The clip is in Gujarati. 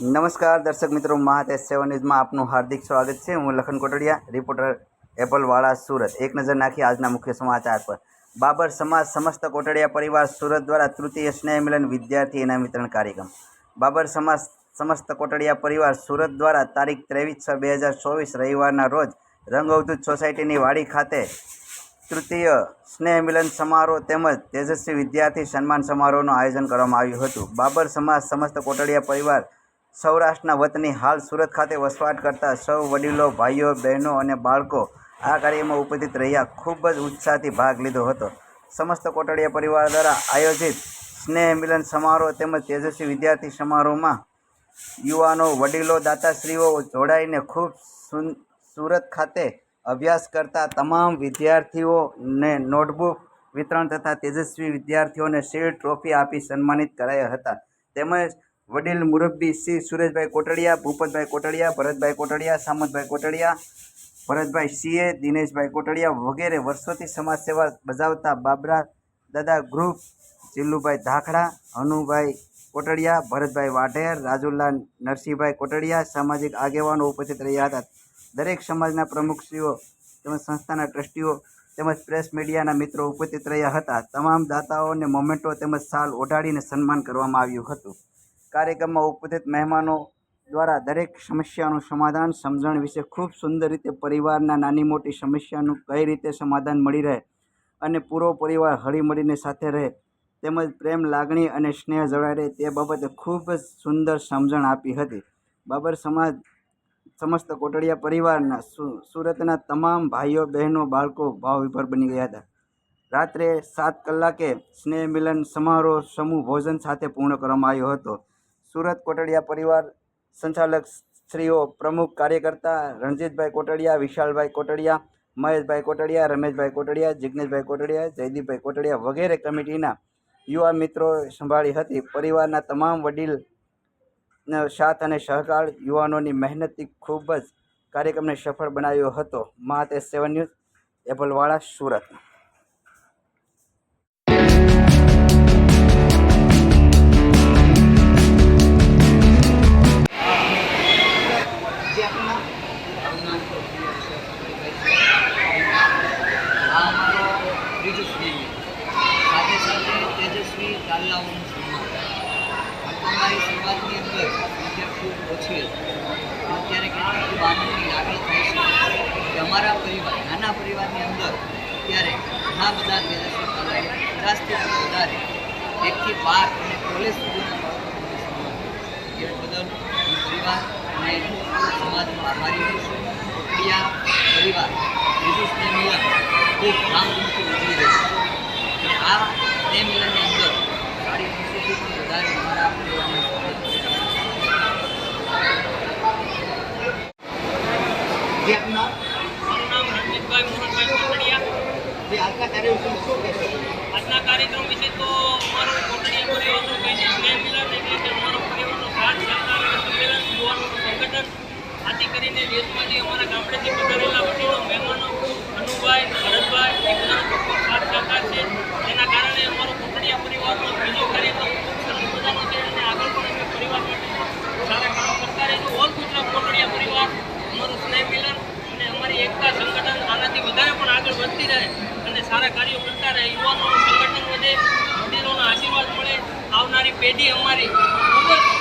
નમસ્કાર, દર્શક મિત્રો મહાતેજ સેવન ન્યૂઝમાં આપનું હાર્દિક સ્વાગત છે. હું લખન કોટડિયા, રિપોર્ટર એપલવાળા સુરત. એક નજર નાખી આજના મુખ્ય સમાચાર પર. બાબર સમાજ સમસ્ત કોટડિયા પરિવાર સુરત દ્વારા તૃતીય સ્નેહ મિલન વિદ્યાર્થી ઇનામ વિતરણ કાર્યક્રમ. બાબર સમાજ સમસ્ત કોટડિયા પરિવાર સુરત દ્વારા તારીખ ત્રેવીસ છ બે હજાર ચોવીસ રવિવારના રોજ રંગઅવધૂત સોસાયટીની વાડી ખાતે તૃતીય સ્નેહ મિલન સમારોહ તેમજ તેજસ્વી વિદ્યાર્થી સન્માન સમારોહનું આયોજન કરવામાં આવ્યું હતું. બાબર સમાજ સમસ્ત કોટડિયા પરિવાર સૌરાષ્ટ્રના વતની હાલ સુરત ખાતે વસવાટ કરતા સૌ વડીલો, ભાઈઓ, બહેનો અને બાળકો આ કાર્યમાં ઉપસ્થિત રહ્યા. ખૂબ જ ઉત્સાહથી ભાગ લીધો હતો. સમસ્ત કોટડીયા પરિવાર દ્વારા આયોજિત સ્નેહ મિલન સમારોહ તેમજ તેજસ્વી વિદ્યાર્થી સમારોહમાં યુવાનો, વડીલો, દાતાશ્રીઓ જોડાઈને ખૂબ સુરત ખાતે અભ્યાસ કરતા તમામ વિદ્યાર્થીઓને નોટબુક વિતરણ તથા તેજસ્વી વિદ્યાર્થીઓને શિલ્ડ ટ્રોફી આપી સન્માનિત કરાયા હતા. તેમજ વડીલ મુરબ્બી શ્રી સુરેશભાઈ કોટડિયા, ભૂપતભાઈ કોટડિયા, ભરતભાઈ કોટડિયા, સામંતભાઈ કોટડિયા, ભરતભાઈ સીએ, દિનેશભાઈ કોટડિયા વગેરે વર્ષોથી સમાજ સેવા બજાવતા બાબરા દાદા ગ્રુપ, ચિલ્લુભાઈ ધાખડા, હનુભાઈ કોટડિયા, ભરતભાઈ વાઢેર રાજુલાલ નરસિંહભાઈ કોટડિયા સામાજિક આગેવાનો ઉપસ્થિત રહ્યા હતા. દરેક સમાજના પ્રમુખશ્રીઓ તેમજ સંસ્થાના ટ્રસ્ટીઓ તેમજ પ્રેસ મીડિયાના મિત્રો ઉપસ્થિત રહ્યા હતા. તમામ દાતાઓને મોમેન્ટો તેમજ સાલ ઓઢાડીને સન્માન કરવામાં આવ્યું હતું. કાર્યક્રમમાં ઉપસ્થિત મહેમાનો દ્વારા દરેક સમસ્યાનું સમાધાન, સમજણ વિશે ખૂબ સુંદર રીતે પરિવારના નાની મોટી સમસ્યાનું કઈ રીતે સમાધાન મળી રહે અને પૂરો પરિવાર હળીમળીને સાથે રહે તેમજ પ્રેમ, લાગણી અને સ્નેહ જળવાઈ રહે તે બાબતે ખૂબ જ સુંદર સમજણ આપી હતી. બાબર સમાજ સમસ્ત કોટડિયા પરિવારના સુરતના તમામ ભાઈઓ, બહેનો, બાળકો ભાવવિભર બની ગયા હતા. રાત્રે સાત કલાકે સ્નેહ મિલન સમારોહ સમૂહ ભોજન સાથે પૂર્ણ કરવામાં આવ્યો હતો. સુરત કોટડિયા પરિવાર સંચાલક શ્રીઓ પ્રમુખ કાર્યકર્તા રણજીતભાઈ કોટડિયા, વિશાલભાઈ કોટડિયા, મહેશભાઈ કોટડિયા, રમેશભાઈ કોટડિયા જિજ્ઞેશભાઈ કોટડિયા, જયદીપભાઈ કોટડિયા વગેરે કમિટીના યુવા મિત્રો સંભાળી હતી. પરિવારના તમામ વડીલ સાથ અને સહકાર યુવાનોની મહેનતથી ખૂબ જ કાર્યક્રમને સફળ બનાવ્યો હતો. મા સેવન ન્યૂઝ, એપલવાળા સુરત. સાથે સાથે તેજસ્વી તાલાઓનું સન્માન. અમારી સમાજની અંદર વિદ્યા ખૂબ ઓછી હતી. અત્યારે કેટલી ખૂબ આનંદની લાગણી થાય છે. કે અમારા પરિવાર, નાના પરિવારની અંદર અત્યારે ઘણા બધા તેજસ્વી તાલાઓ પચાસથી વધારે એકથી બાર અને કોલેજ સુધીના બાળકોનો સન્માન એ બદલ હું પરિવાર અને સમાજનો આભારી છું. કોટડિયા પરિવાર ત્રીજું સ્નેહ ખૂબ ધામધૂમથી ઉજવી રહ્યું છે. આ સ્નેહ મિલનની અંદર સાડી ત્રણસોથી પણ વધારે અમારા પરિવારને મારું નામ રણજીતભાઈ મોહનભાઈ કોટડિયા. જે આજના કાર્યક્રમ શું કહેશો આજના કાર્યક્રમ વિશે તો મારો કોટડિયા પરિવારનું કહીને સ્નેહ મિલન એટલે કે અમારો પરિવારનો સાથ સહકાર અને સંમેલન યુવાનોનું સંગઠન આથી કરીને દેશમાં જે અમારા ગામડેથી પધારેલા વડીલો મહેમાનો અનુભાઈ ભરતભાઈ એ બધાનો ખૂબ સાથ સહકાર છે તેના કારણે અમારો કોટડિયા પરિવારનો બીજો કાર્યક્રમ ખૂબ સરસ મજાનો છે અને આગળ પણ અમે પરિવાર માટે સારા કામ કરતા રહીશું ઓલ ગુજરાત કોટડિયા પરિવાર અમારું સ્નેહ મિલન અને અમારી એકતા સંગઠન આનાથી વધારે પણ વધતી રહે અને સારા કાર્યો કરતા રહે. યુવાનોનું સંગઠન વધે, વડીલોના આશીર્વાદ મળે. આવનારી પેઢી અમારી ખૂબ જ